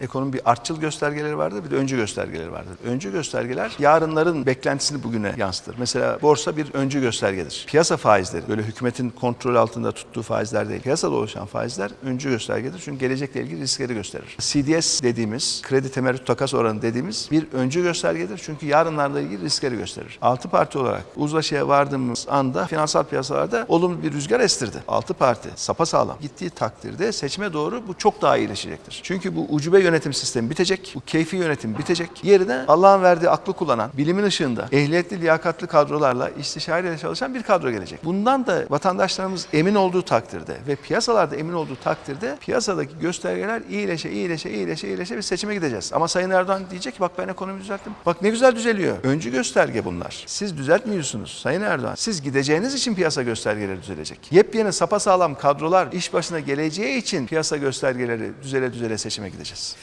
Ekonomi bir artçıl göstergeleri vardır, bir de öncü göstergeleri vardır. Öncü göstergeler yarınların beklentisini bugüne yansıtır. Mesela borsa bir öncü göstergedir. Piyasa faizleri, böyle hükümetin kontrol altında tuttuğu faizler değil. Piyasada oluşan faizler öncü göstergedir. Çünkü gelecekle ilgili riskleri gösterir. CDS dediğimiz, kredi temerrüt takas oranı dediğimiz bir öncü göstergedir. Çünkü yarınlarla ilgili riskleri gösterir. Altı parti olarak uzlaşıya vardığımız anda finansal piyasalarda olumlu bir rüzgar estirdi. Altı parti sapasağlam gittiği takdirde seçime doğru bu çok daha iyileşecektir. Çünkü bu ucube yönetim sistemi bitecek, bu keyfi yönetim bitecek. Yerine Allah'ın verdiği aklı kullanan, bilimin ışığında ehliyetli, liyakatli kadrolarla istişareyle çalışan bir kadro gelecek. Bundan da vatandaşlarımız emin olduğu takdirde ve piyasalarda emin olduğu takdirde piyasadaki göstergeler iyileşe, iyileşe, iyileşe, iyileşe bir seçime gideceğiz. Ama Sayın Erdoğan diyecek ki bak ben ekonomi düzelttim. Bak ne güzel düzeliyor. Öncü gösterge bunlar. Siz düzeltmiyorsunuz Sayın Erdoğan. Siz gideceğiniz için piyasa göstergeleri düzelecek. Yepyeni sapasağlam kadrolar iş başına geleceği için piyasa göstergeleri düzele düzele seçime gideceğiz.